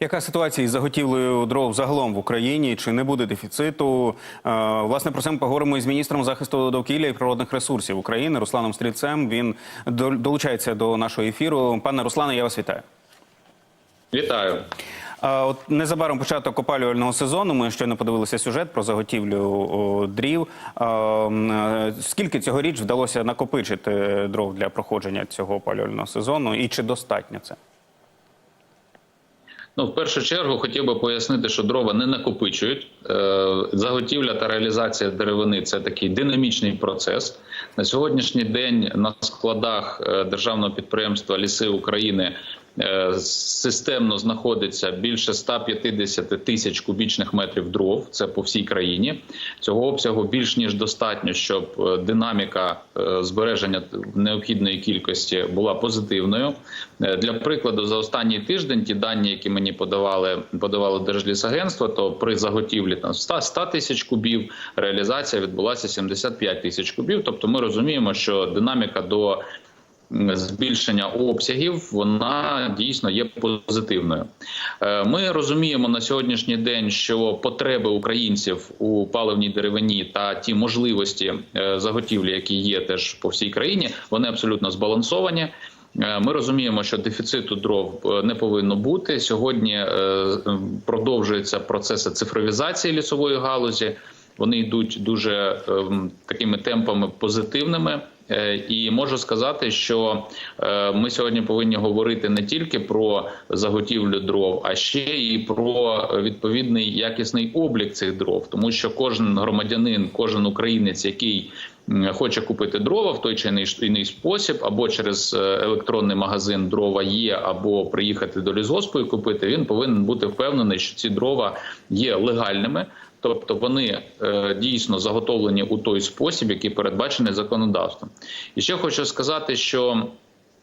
Яка ситуація із заготівлею дров загалом в Україні? Чи не буде дефіциту? Е, Власне, про це ми поговоримо із міністром захисту довкілля і природних ресурсів України Русланом Стрільцем. Він долучається до нашого ефіру. Пане Руслане, я вас вітаю. Вітаю. От незабаром початок опалювального сезону. Ми щойно подивилися сюжет про заготівлю дрів. А, м, е, Скільки цьогоріч вдалося накопичити дров для проходження цього опалювального сезону, і чи достатньо це? Ну, в першу чергу хотів би пояснити, що дрова не накопичують. Е, Заготівля та реалізація деревини це такий динамічний процес. На сьогоднішній день на складах е, державного підприємства Ліси України системно знаходиться більше 150 тисяч кубічних метрів дров. Це по всій країні. Цього обсягу більш ніж достатньо, щоб е, динаміка е, збереження необхідної кількості була позитивною. Е, Для прикладу, за останній тиждень ті дані, які мені подавали, подавало Держлісагентство, то при заготівлі там 100 100 тисяч кубів реалізація відбулася 75 тисяч кубів. Тобто, ми розуміємо, що динаміка до збільшення обсягів вона дійсно є позитивною. Е, Ми розуміємо на сьогоднішній день, що потреби українців у паливній деревині та ті можливості е, заготівлі, які є теж по всій країні, вони абсолютно збалансовані. Е, Ми розуміємо, що дефіциту дров не повинно бути. Сьогодні продовжуються процеси цифровізації лісової галузі. Вони йдуть дуже ем, такими темпами позитивними. Е, І можу сказати, що е, ми сьогодні повинні говорити не тільки про заготівлю дров, а ще і про відповідний якісний облік цих дров, тому що кожен громадянин, кожен українець, який хоче купити дрова в той чи інший спосіб, або через е, електронний магазин дрова є, або приїхати до лісгоспу і купити, він повинен бути впевнений, що ці дрова є легальними. Тобто вони е, дійсно заготовлені у той спосіб, який передбачений законодавством. І ще хочу сказати, що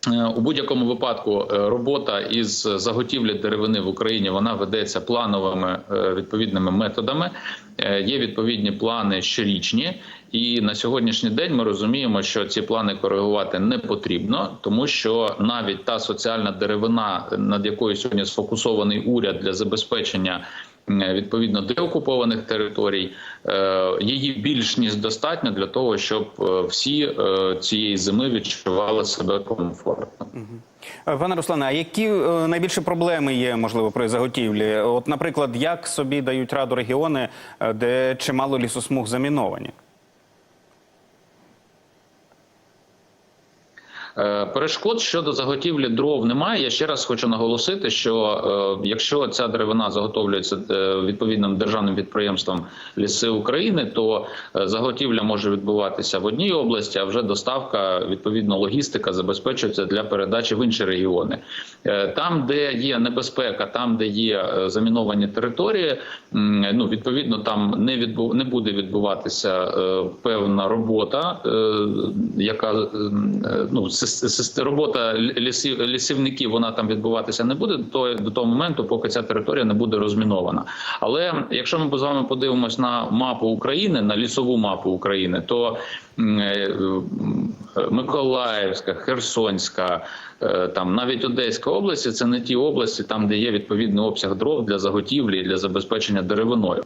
е, у будь-якому випадку е, робота із заготівлі деревини в Україні вона ведеться плановими відповідними методами. Є відповідні плани щорічні, і на сьогоднішній день ми розуміємо, що ці плани коригувати не потрібно, тому що навіть та соціальна деревина, над якою сьогодні сфокусований уряд для забезпечення відповідно деокупованих територій, е, її більш ніж достатньо для того, щоб е, всі е, цієї зими відчували себе комфортно. Е, Пане Руслане, а які е, найбільші проблеми є, можливо, при заготівлі? От, наприклад, як собі дають раду регіони, е, де чимало лісосмуг заміновані? Перешкод щодо заготівлі дров немає. Я ще раз хочу наголосити, що е, якщо ця деревина заготовлюється е, відповідним державним підприємством Ліси України, то е, заготівля може відбуватися в одній області, а вже доставка, відповідно, логістика забезпечується для передачі в інші регіони. Е, Там, де є небезпека, там де є е, заміновані території, ну відповідно там не відбу... не буде відбуватися е, певна робота, е, яка е, ну робота лісів лісівників, вона там відбуватися не буде до до того моменту, поки ця територія не буде розмінована. Але якщо ми з вами подивимось на мапу України, на лісову мапу України, то е, Миколаївська, Херсонська, е, там навіть Одеська області це не ті області, там де є відповідний обсяг дров для заготівлі і для забезпечення деревиною.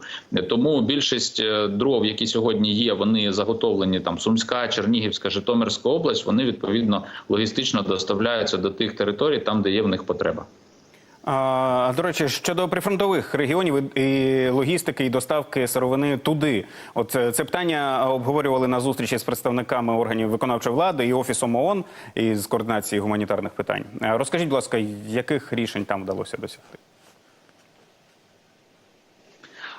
Тому більшість е, дров, які сьогодні є, вони заготовлені там Сумська, Чернігівська, Житомирська область. Вони відповідно логістично доставляються до тих територій, там де є в них потреба. А, до речі, щодо прифронтових регіонів і логістики і доставки сировини туди, от е, це питання обговорювали на зустрічі з представниками органів виконавчої влади і офісом ООН із координації гуманітарних питань. Е, Розкажіть, будь ласка, яких рішень там вдалося досягти?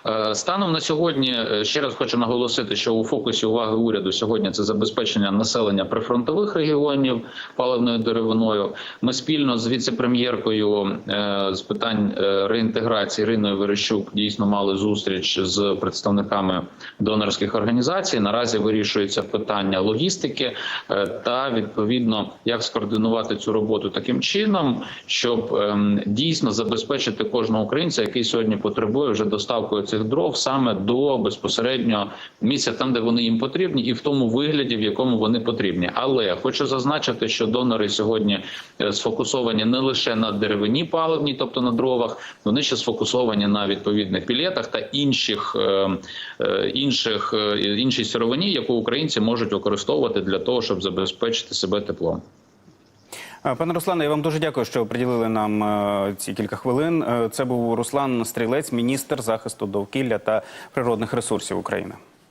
Е, Станом на сьогодні е, ще раз хочу наголосити, що у фокусі уваги уряду сьогодні це забезпечення населення прифронтових регіонів паливною деревиною. Ми спільно з віце-прем'єркою е, з питань реінтеграції Іриною Верещук дійсно мали зустріч з представниками донорських організацій. Наразі вирішується питання логістики та відповідно як скоординувати цю роботу таким чином, щоб ем, дійсно забезпечити кожного українця, який сьогодні потребує вже доставкою цих цих дров саме до безпосередньо місця там, де вони їм потрібні, і в тому вигляді, в якому вони потрібні. Але хочу зазначити, що донори сьогодні е, сфокусовані не лише на деревині паливній, тобто на дровах, вони ще сфокусовані на відповідних пілетах та інших е, е, інших іншій сировині, яку українці можуть використовувати для того, щоб забезпечити себе теплом. Е, Пане Руслане, я вам дуже дякую, що приділили нам е, ці кілька хвилин. Е, Це був Руслан Стрілець, міністр захисту довкілля та природних ресурсів України.